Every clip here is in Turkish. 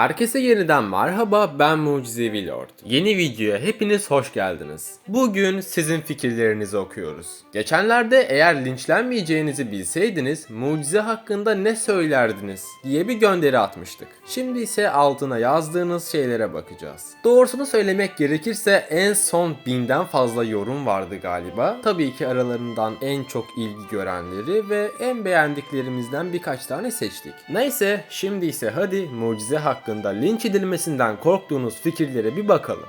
Herkese yeniden merhaba ben Mucizevi Lord. Yeni videoya hepiniz hoş geldiniz. Bugün sizin fikirlerinizi okuyoruz. Geçenlerde eğer linçlenmeyeceğinizi bilseydiniz mucize hakkında ne söylerdiniz diye bir gönderi atmıştık. Şimdi ise altına yazdığınız şeylere bakacağız. Doğrusunu söylemek gerekirse en son binden fazla yorum vardı galiba. Tabii ki aralarından en çok ilgi görenleri ve en beğendiklerimizden birkaç tane seçtik. Neyse şimdi ise hadi mucize hakkında linç edilmesinden korktuğunuz fikirlere bir bakalım.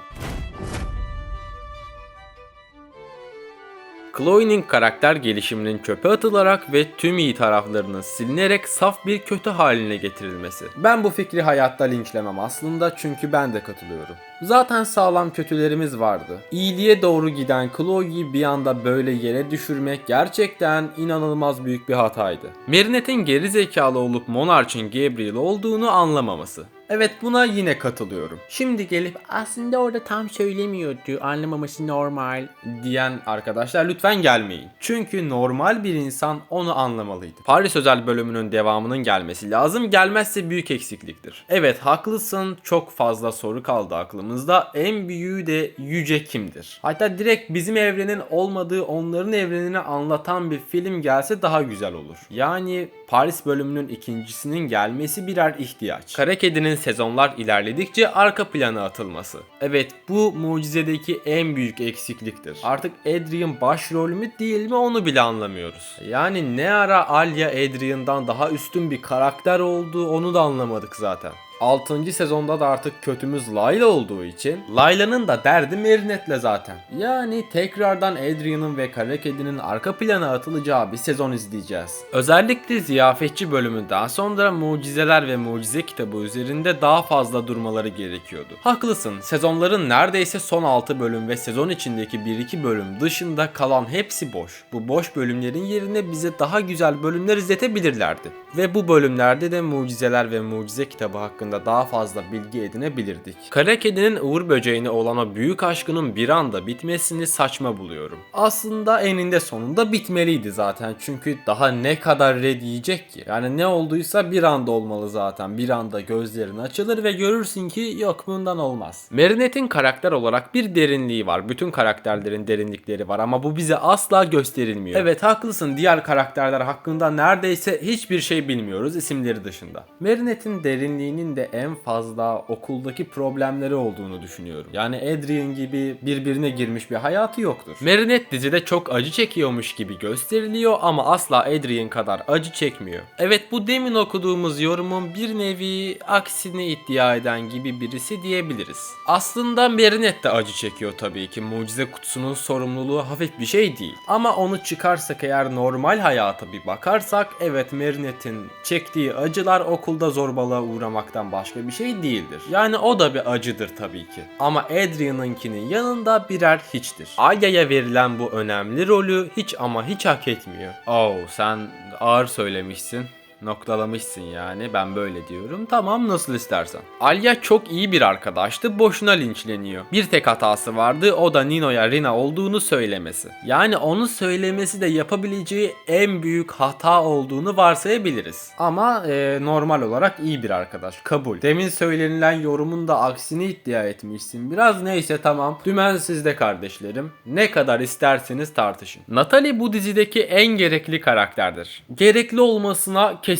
Chloe'nin karakter gelişiminin çöpe atılarak ve tüm iyi taraflarının silinerek saf bir kötü haline getirilmesi. Ben bu fikri hayatta linçlemem aslında çünkü ben de katılıyorum. Zaten sağlam kötülerimiz vardı. İyiliğe doğru giden Chloe'yi bir anda böyle yere düşürmek gerçekten inanılmaz büyük bir hataydı. Marinette'in geri zekalı olup Monarch'ın Gabriel olduğunu anlamaması. Evet buna yine katılıyorum. Şimdi gelip aslında orada tam söylemiyordu anlamaması normal diyen arkadaşlar lütfen gelmeyin. Çünkü normal bir insan onu anlamalıydı. Paris özel bölümünün devamının gelmesi lazım. Gelmezse büyük eksikliktir. Evet haklısın çok fazla soru kaldı aklımızda. En büyüğü de Yüce kimdir? Hatta direkt bizim evrenin olmadığı onların evrenini anlatan bir film gelse daha güzel olur. Yani Paris bölümünün ikincisinin gelmesi birer ihtiyaç. Kara Kedi'nin sezonlar ilerledikçe arka plana atılması. Evet bu mucizedeki en büyük eksikliktir. Artık Adrian başrol mü değil mi onu bile anlamıyoruz. Yani ne ara Alya Adrian'dan daha üstün bir karakter oldu onu da anlamadık zaten. 6. sezonda da artık kötümüz Layla olduğu için Layla'nın da derdi Marinette'le zaten. Yani tekrardan Adrian'ın ve Kara Kedi'nin arka plana atılacağı bir sezon izleyeceğiz. Özellikle ziyafetçi bölümünden sonra mucizeler ve mucize kitabı üzerinde daha fazla durmaları gerekiyordu. Haklısın sezonların neredeyse son 6 bölüm ve sezon içindeki 1-2 bölüm dışında kalan hepsi boş. Bu boş bölümlerin yerine bize daha güzel bölümler izletebilirlerdi. Ve bu bölümlerde de mucizeler ve mucize kitabı hakkında daha fazla bilgi edinebilirdik. Kara Kedi'nin Uğur Böceğine olan o büyük aşkının bir anda bitmesini saçma buluyorum. Aslında eninde sonunda bitmeliydi zaten çünkü daha ne kadar red yiyecek ki? Yani ne olduysa bir anda olmalı zaten. Bir anda gözlerin açılır ve görürsün ki yok bundan olmaz. Marinette'in karakter olarak bir derinliği var. Bütün karakterlerin derinlikleri var ama bu bize asla gösterilmiyor. Evet haklısın diğer karakterler hakkında neredeyse hiçbir şey bilmiyoruz isimleri dışında. Marinette'in derinliğinin de en fazla okuldaki problemleri olduğunu düşünüyorum. Yani Adrian gibi birbirine girmiş bir hayatı yoktur. Marinette dizide çok acı çekiyormuş gibi gösteriliyor ama asla Adrian kadar acı çekmiyor. Evet bu demin okuduğumuz yorumun bir nevi aksini iddia eden gibi birisi diyebiliriz. Aslında Marinette de acı çekiyor tabii ki. Mucize kutusunun sorumluluğu hafif bir şey değil. Ama onu çıkarsak eğer normal hayata bir bakarsak evet Marinette'in çektiği acılar okulda zorbalığa uğramaktan başka bir şey değildir. Yani o da bir acıdır tabii ki. Ama Adrian'ınkinin yanında birer hiçtir. Alya'ya verilen bu önemli rolü hiç ama hiç hak etmiyor. Oh sen ağır söylemişsin noktalamışsın yani ben böyle diyorum. Tamam nasıl istersen. Alya çok iyi bir arkadaştı boşuna linçleniyor. Bir tek hatası vardı o da Nino'ya Rina olduğunu söylemesi. Yani onu söylemesi de yapabileceği en büyük hata olduğunu varsayabiliriz. Ama e, normal olarak iyi bir arkadaş kabul. Demin söylenilen yorumun da aksini iddia etmişsin. Biraz neyse tamam. Dümen sizde kardeşlerim. Ne kadar isterseniz tartışın. Natalie bu dizideki en gerekli karakterdir. Gerekli olmasına kesinlikle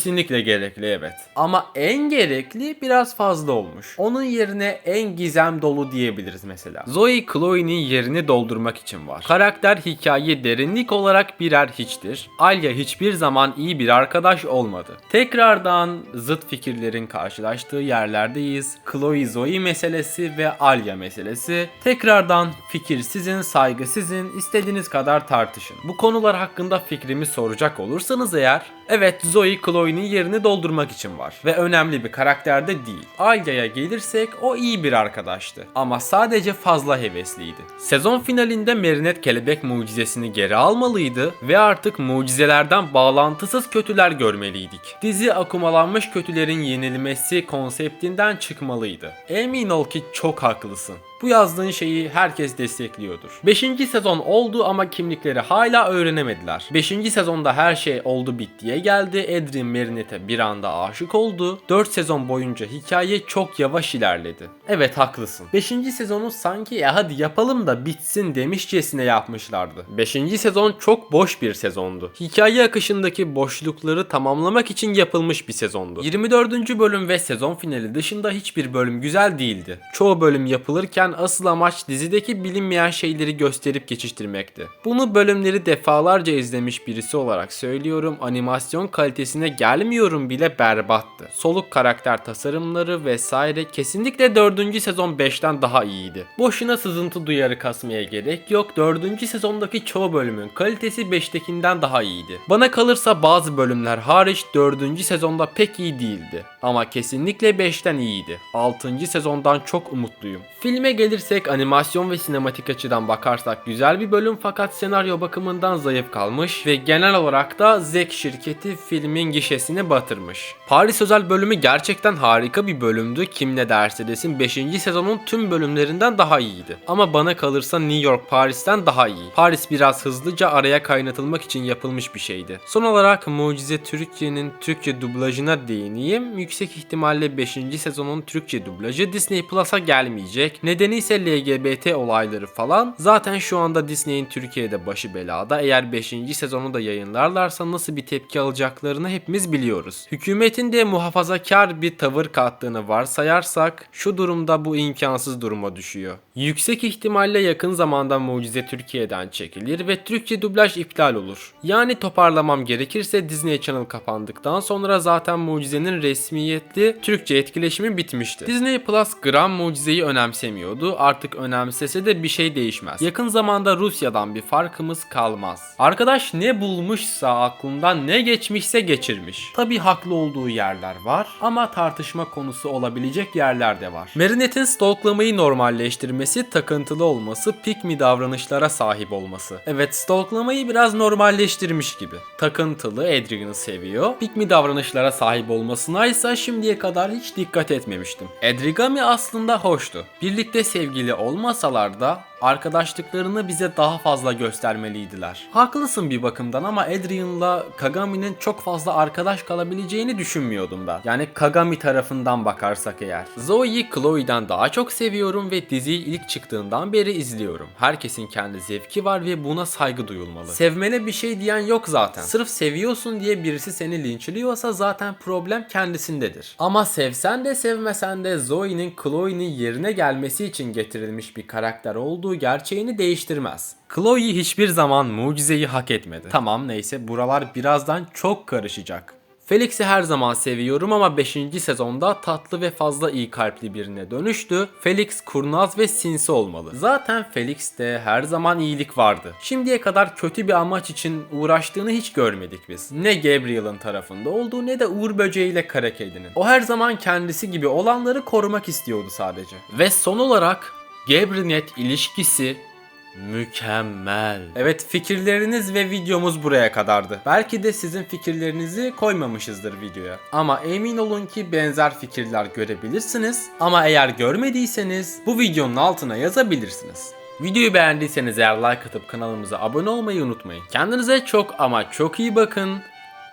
gerekli evet. Ama en gerekli biraz fazla olmuş. Onun yerine en gizem dolu diyebiliriz mesela. Zoe Chloe'nin yerini doldurmak için var. Karakter hikaye derinlik olarak birer hiçtir. Alya hiçbir zaman iyi bir arkadaş olmadı. Tekrardan zıt fikirlerin karşılaştığı yerlerdeyiz. Chloe Zoe meselesi ve Alya meselesi. Tekrardan fikir sizin, saygı sizin. istediğiniz kadar tartışın. Bu konular hakkında fikrimi soracak olursanız eğer Evet Zoe Chloe'nin yerini doldurmak için var ve önemli bir karakterde değil. Alya'ya gelirsek o iyi bir arkadaştı ama sadece fazla hevesliydi. Sezon finalinde Marinette kelebek mucizesini geri almalıydı ve artık mucizelerden bağlantısız kötüler görmeliydik. Dizi akumalanmış kötülerin yenilmesi konseptinden çıkmalıydı. Emin ol ki çok haklısın. Bu yazdığın şeyi herkes destekliyordur. 5. sezon oldu ama kimlikleri hala öğrenemediler. 5. sezonda her şey oldu bittiye geldi. Adrian Marinette'e bir anda aşık oldu. 4 sezon boyunca hikaye çok yavaş ilerledi. Evet haklısın. 5. sezonu sanki ya hadi yapalım da bitsin demişçesine yapmışlardı. 5. sezon çok boş bir sezondu. Hikaye akışındaki boşlukları tamamlamak için yapılmış bir sezondu. 24. bölüm ve sezon finali dışında hiçbir bölüm güzel değildi. Çoğu bölüm yapılırken asıl amaç dizideki bilinmeyen şeyleri gösterip geçiştirmekti. Bunu bölümleri defalarca izlemiş birisi olarak söylüyorum animasyon kalitesine gelmiyorum bile berbattı. Soluk karakter tasarımları vesaire kesinlikle 4. sezon 5'ten daha iyiydi. Boşuna sızıntı duyarı kasmaya gerek yok. 4. sezondaki çoğu bölümün kalitesi 5'tekinden daha iyiydi. Bana kalırsa bazı bölümler hariç 4. sezonda pek iyi değildi. Ama kesinlikle 5'ten iyiydi. 6. sezondan çok umutluyum. Filme gelirsek animasyon ve sinematik açıdan bakarsak güzel bir bölüm fakat senaryo bakımından zayıf kalmış ve genel olarak da Zek şirketi filmin gişesini batırmış. Paris özel bölümü gerçekten harika bir bölümdü. Kim ne derse desin 5. sezonun tüm bölümlerinden daha iyiydi. Ama bana kalırsa New York Paris'ten daha iyi. Paris biraz hızlıca araya kaynatılmak için yapılmış bir şeydi. Son olarak Mucize Türkiye'nin Türkçe dublajına değineyim. Yüksek ihtimalle 5. sezonun Türkçe dublajı Disney Plus'a gelmeyecek. Nedeni ise LGBT olayları falan. Zaten şu anda Disney'in Türkiye'de başı belada. Eğer 5. sezonu da yayınlarlarsa nasıl bir tepki alacaklarını hepimiz biliyoruz. Hükümetin de muhafazakar bir tavır kattığını varsayarsak şu durumda bu imkansız duruma düşüyor. Yüksek ihtimalle yakın zamanda Mucize Türkiye'den çekilir ve Türkçe dublaj iptal olur. Yani toparlamam gerekirse Disney Channel kapandıktan sonra zaten Mucize'nin resmiyetli Türkçe etkileşimi bitmişti. Disney Plus gram Mucize'yi önemsemiyordu. Artık önemsese de bir şey değişmez. Yakın zamanda Rusya'dan bir farkımız kalmaz. Arkadaş ne bulmuşsa aklından ne geçmişse geçirmiş. Tabi haklı olduğu yerler var ama tartışma konusu olabilecek yerler de var. Marinette'in stalklamayı normalleştirmesi, takıntılı olması, pick me davranışlara sahip olması. Evet stalklamayı biraz normalleştirmiş gibi. Takıntılı, Adrian'ı seviyor. Pick me davranışlara sahip olmasına ise şimdiye kadar hiç dikkat etmemiştim. Edrigami aslında hoştu. Birlikte sevgili olmasalar da arkadaşlıklarını bize daha fazla göstermeliydiler. Haklısın bir bakımdan ama Adrian'la Kagami'nin çok fazla arkadaş kalabileceğini düşünmüyordum ben. Yani Kagami tarafından bakarsak eğer. Zoe'yi Chloe'den daha çok seviyorum ve diziyi ilk çıktığından beri izliyorum. Herkesin kendi zevki var ve buna saygı duyulmalı. Sevmene bir şey diyen yok zaten. Sırf seviyorsun diye birisi seni linçliyorsa zaten problem kendisindedir. Ama sevsen de sevmesen de Zoe'nin Chloe'nin yerine gelmesi için getirilmiş bir karakter olduğu gerçeğini değiştirmez. Chloe hiçbir zaman mucizeyi hak etmedi. Tamam neyse buralar birazdan çok karışacak. Felix'i her zaman seviyorum ama 5. sezonda tatlı ve fazla iyi kalpli birine dönüştü. Felix kurnaz ve sinsi olmalı. Zaten Felix'te her zaman iyilik vardı. Şimdiye kadar kötü bir amaç için uğraştığını hiç görmedik biz. Ne Gabriel'ın tarafında olduğu ne de Uğur Böceği ile Kara Kedi'nin. O her zaman kendisi gibi olanları korumak istiyordu sadece. Ve son olarak Gabrinet ilişkisi Mükemmel. Evet fikirleriniz ve videomuz buraya kadardı. Belki de sizin fikirlerinizi koymamışızdır videoya. Ama emin olun ki benzer fikirler görebilirsiniz. Ama eğer görmediyseniz bu videonun altına yazabilirsiniz. Videoyu beğendiyseniz eğer like atıp kanalımıza abone olmayı unutmayın. Kendinize çok ama çok iyi bakın.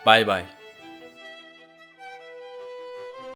Bay bay.